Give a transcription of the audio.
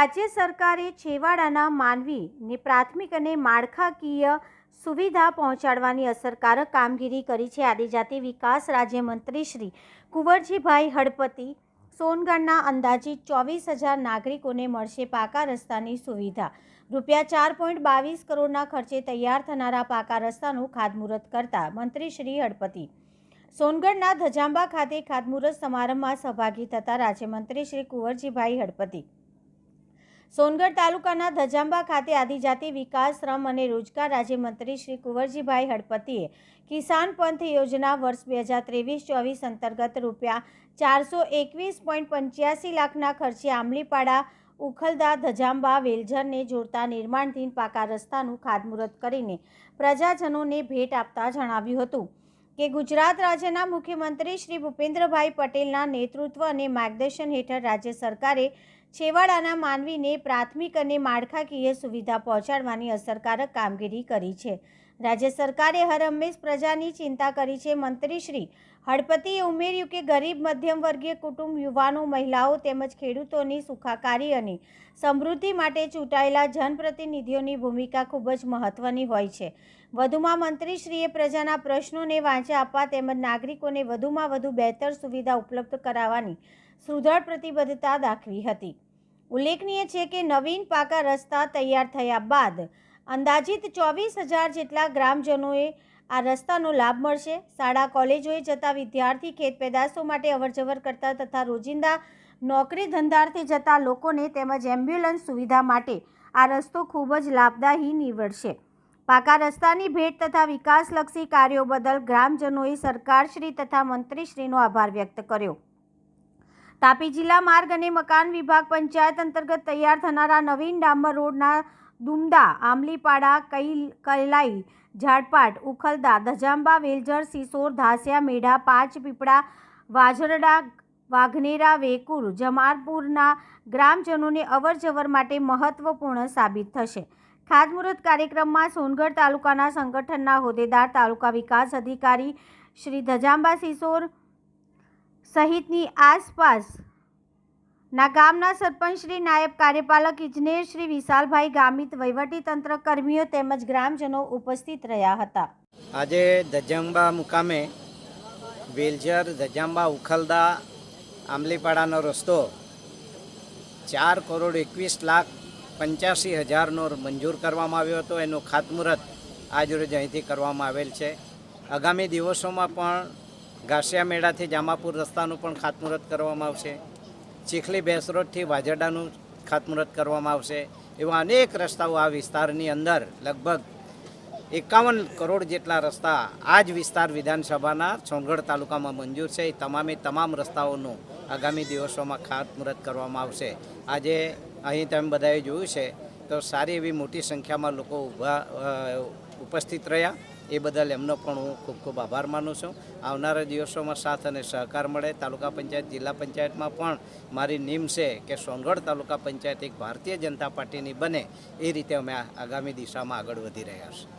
રાજ્ય સરકારે છેવાડાના માનવીને પ્રાથમિક અને માળખાકીય સુવિધા પહોંચાડવાની અસરકારક કામગીરી કરી છે. આદિજાતિ વિકાસ રાજ્યમંત્રી શ્રી કુંવરજીભાઈ હળપતિ સોનગઢના અંદાજિત ચોવીસ હજાર નાગરિકોને મળશે પાકા રસ્તાની સુવિધા. રૂપિયા ચાર પોઈન્ટ બાવીસ કરોડના ખર્ચે તૈયાર થનારા પાકા રસ્તાનું ખાતમુહૂર્ત કરતા મંત્રી શ્રી હળપતિ સોનગઢના ધજાંબા ખાતે ખાતમુહૂર્ત સમારંભમાં સહભાગી થતા રાજ્યમંત્રી શ્રી કુંવરજીભાઈ હળપતિ સોનગઢ તાલુકાના ધજાંબા ખાતે આદિજાતિ વિકાસ, શ્રમ અને રોજગાર રાજ્યમંત્રી શ્રી કુંવરજીભાઈ હળપતિએ કિસાન પંથ યોજના વર્ષ બે હજાર ત્રેવીસ ચોવીસ અંતર્ગત રૂપિયા ચારસો એકવીસ પોઈન્ટ પંચ્યાસી લાખના ખર્ચે આંબલીપાડા, ઉખલદા, ધજાંબા, વેલઝરને જોડતા નિર્માણધીન પાકા રસ્તાનું ખાતમુહૂર્ત કરીને પ્રજાજનોને ભેટ આપતા જણાવ્યું હતું. કે ગુજરાત રાજ્યના મુખ્યમંત્રી શ્રી ભૂપેન્દ્રભાઈ પટેલના નેતૃત્વ અને માર્ગદર્શન હેઠળ રાજ્ય સરકારે છેવાડાના માનવીને પ્રાથમિક અને માળખાકીય સુવિધા પહોંચાડવાની અસરકારક કામગીરી કરી છે. રાજ્ય સરકારે હર હંમેશ પ્રજાની ચિંતા કરી છે. મંત્રી શ્રી હળપતિએ ઉમેર્યું કે ગરીબ મધ્યમ વર્ગીય કુટુંબ યુવાનો, મહિલાઓ તેમજ ખેડૂતોની સુખાકારી અને સમૃદ્ધિ માટે ચૂંટાયેલા જનપ્રતિનિધિઓની ભૂમિકા ખૂબ જ મહત્વની હોય છે. વધુમાં મંત્રીશ્રીએ પ્રજાના પ્રશ્નોને વાંચા આપવા તેમજ નાગરિકોને વધુમાં વધુ બહેતર સુવિધા ઉપલબ્ધ કરાવવાની સુદૃઢ પ્રતિબદ્ધતા દાખવી હતી. ઉલ્લેખનીય છે કે નવીન પાકા રસ્તા તૈયાર થયા બાદ અંદાજિત ચોવીસ હજાર જેટલા ગ્રામજનોએ આ રસ્તાનો લાભ મળશે. શાળા, કોલેજોએ જતા વિદ્યાર્થી ખેત પેદાશો માટે અવરજવર કરતા તથા રોજિંદા નોકરી ધંધાર્થે જતા લોકોને તેમજ એમ્બ્યુલન્સ સુવિધા માટે આ રસ્તો ખૂબ જ લાભદાયી નીવડશે. પાકા રસ્તાની ભેટ તથા વિકાસલક્ષી કાર્યો બદલ ગ્રામજનોએ સરકારશ્રી તથા મંત્રીશ્રીનો આભાર વ્યક્ત કર્યો. તાપી જિલ્લા માર્ગ અને મકાન વિભાગ પંચાયત અંતર્ગત તૈયાર થનારા નવીન ડામર રોડના દુમદા આમલીપાડા કૈલ કૈલાઈ, ઝાડપાટ, ઉખલદા, ધજાંબા, વેલઝર, સિસોર, ધાસિયા, મેઢા, પાંચ પીપળા, વાજરડા, વાઘનેરા, વેકુર જમાલપુરના ગ્રામજનોને અવરજવર માટે મહત્વપૂર્ણ સાબિત થશે. ખાતમુહૂર્ત કાર્યક્રમમાં સોનગઢ તાલુકાના સંગઠનના હોદ્દેદાર, તાલુકા વિકાસ અધિકારી શ્રી ધજાંબા સિસોર સહિતની આસપાસ ના ગામના સરપંચ શ્રી, નાયબ કાર્યપાલક ઇજનેર શ્રી વિશાલભાઈ ગામિત વહીવટીતંત્ર કર્મીઓ તેમજ ગ્રામજનો ઉપસ્થિત રહ્યા હતા. આજે ધજાંબા મુકામે વેલઝર, ધજાંબા, ઉખલદા, આંબલીપાડાનો રસ્તો ચાર કરોડ એકવીસ લાખ પંચ્યાસી હજારનો મંજૂર કરવામાં આવ્યો હતો. એનું ખાતમુહૂર્ત આજરોજ અહીંથી કરવામાં આવેલ છે. આગામી દિવસોમાં પણ ઘાસિયા મેળાથી જામાપુર રસ્તાનું પણ ખાતમુહૂર્ત કરવામાં આવશે. ચીખલી બેસરોડથી વાજરડાનું ખાતમુહૂર્ત કરવામાં આવશે. એવા અનેક રસ્તાઓ આ વિસ્તારની અંદર લગભગ એકાવન કરોડ જેટલા રસ્તા આ જ વિસ્તાર વિધાનસભાના સોનગઢ તાલુકામાં મંજૂર છે. એ તમામે તમામ રસ્તાઓનું આગામી દિવસોમાં ખાતમુહૂર્ત કરવામાં આવશે. આજે અહીં તમે બધાએ જોયું છે. તો સારી એવી મોટી સંખ્યામાં લોકો ઊભા ઉપસ્થિત રહ્યા. એ બદલ એમનો પણ હું ખૂબ ખૂબ આભાર માનું છું. આવનારા દિવસોમાં સાથ અને સહકાર મળે. તાલુકા પંચાયત, જિલ્લા પંચાયતમાં પણ મારી નીમ છે કે સોનગઢ તાલુકા પંચાયત એક ભારતીય જનતા પાર્ટીની બને. એ રીતે અમે આગામી દિશામાં આગળ વધી રહ્યા છીએ.